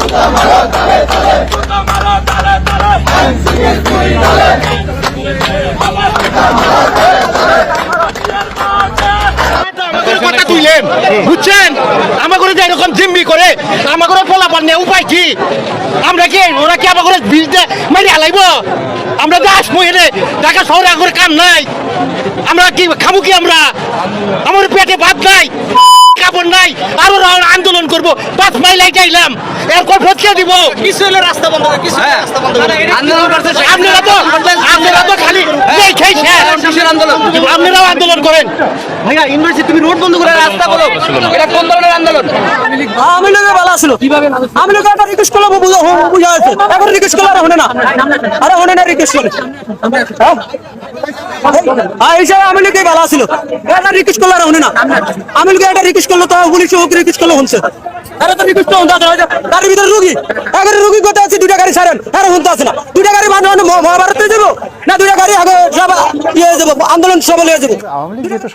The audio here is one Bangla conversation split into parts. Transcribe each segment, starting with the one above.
জুতা বুঝছেন? আমাগুলো যে এরকম জিম্মি করে আমাগুলো ফলাফল নিয়ে উপায় কি? আমরা কি, ওরা কি আমাগুলো বিল মারি হালাইব? আমরা তো আসব এনে ঢাকা শহরে আগুন কাম নাই। আমরা কি খাব কি আমরা? আমার পেটে ভাত নাই। কাপড় নাই আরও আন্দোলন করব পাঁচ মাইল এরপর ভটকে দিব। কিছু হলে রাস্তা বন্ধ কিছু রাস্তা বন্ধ আন্দোলন করতে আপনারা তো আপনারা তো খালি এই খেয়ে শেষ। আপনারাও আন্দোলন করেন। ভাইয়া ইউনিভার্সিটি তুমি রোড বন্ধ করে রাস্তা বলো। এটা কোন ধরনের আন্দোলন? আমি লোকে ভালো আছিল আমি লোকে একটা রিকোয়েস্ট করলাম বুঝা বুঝা আছে এখন রিকোয়েস্ট না। আরে হনে না রিকোয়েস্ট করে। ইয়ে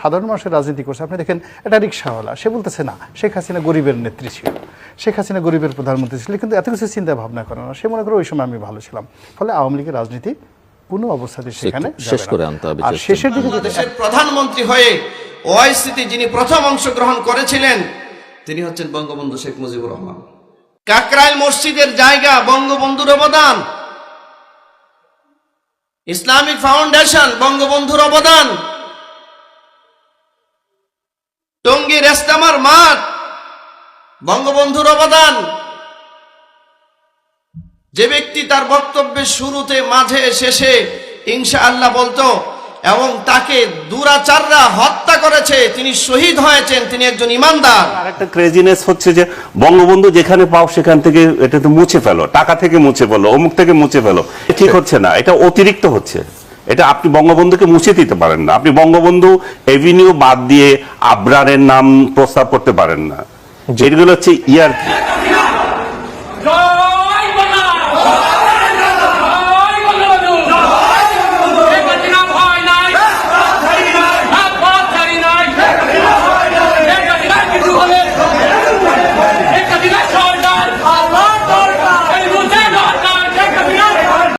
সাধারণ মানুষের রাজনীতি করছে, আপনি দেখেন, এটা রিক্সাওয়ালা সে বলতেছে না, শেখ হাসিনা গরিবের নেত্রী ছিল। শেখ হাসিনা গরিবের প্রধানমন্ত্রী ছিল, কিন্তু এত কিছু চিন্তা ভাবনা করে না। সে মনে করে ওই সময় আমি ভালো ছিলাম। ফলে আওয়ামী লীগের রাজনীতি কোনো অবস্থাতে সেখানে শেষ করে আনতে হবে আর শেষের দিকে দেশের প্রধানমন্ত্রী হয়ে ওআইসিতে যিনি প্রথম অংশগ্রহণ করেছিলেন তিনি হচ্ছেন বঙ্গবন্ধু শেখ মুজিবুর রহমান। কাকরাইল মসজিদের জায়গা বঙ্গবন্ধুর অবদান। ইসলামিক ফাউন্ডেশন বঙ্গবন্ধুর অবদান। টঙ্গী রেস্তামার মাঠ বঙ্গবন্ধুর অবদান। যে ব্যক্তি তার বক্তব্যের শুরুতে মাঝে শেষে ইনশা আল্লাহ বলতো এবং তাকে দুরাচাররা হত্যা করেছে তিনি শহীদ হয়েছেন তিনি একজন ইমানদার। আরেকটা ক্রেজিনেস হচ্ছে যে বঙ্গবন্ধু যেখানে পাও সেখান থেকে এটা তো মুছে ফেলো টাকা থেকে মুছে ফেলো অমুক থেকে মুছে ফেলো ঠিক হচ্ছে না এটা অতিরিক্ত হচ্ছে। এটা আপনি বঙ্গবন্ধুকে মুছে দিতে পারেন না আপনি বঙ্গবন্ধু এভিনিউ বাদ দিয়ে আবরারের নাম প্রস্তাব করতে পারেন না। এগুলো হচ্ছে ইয়ার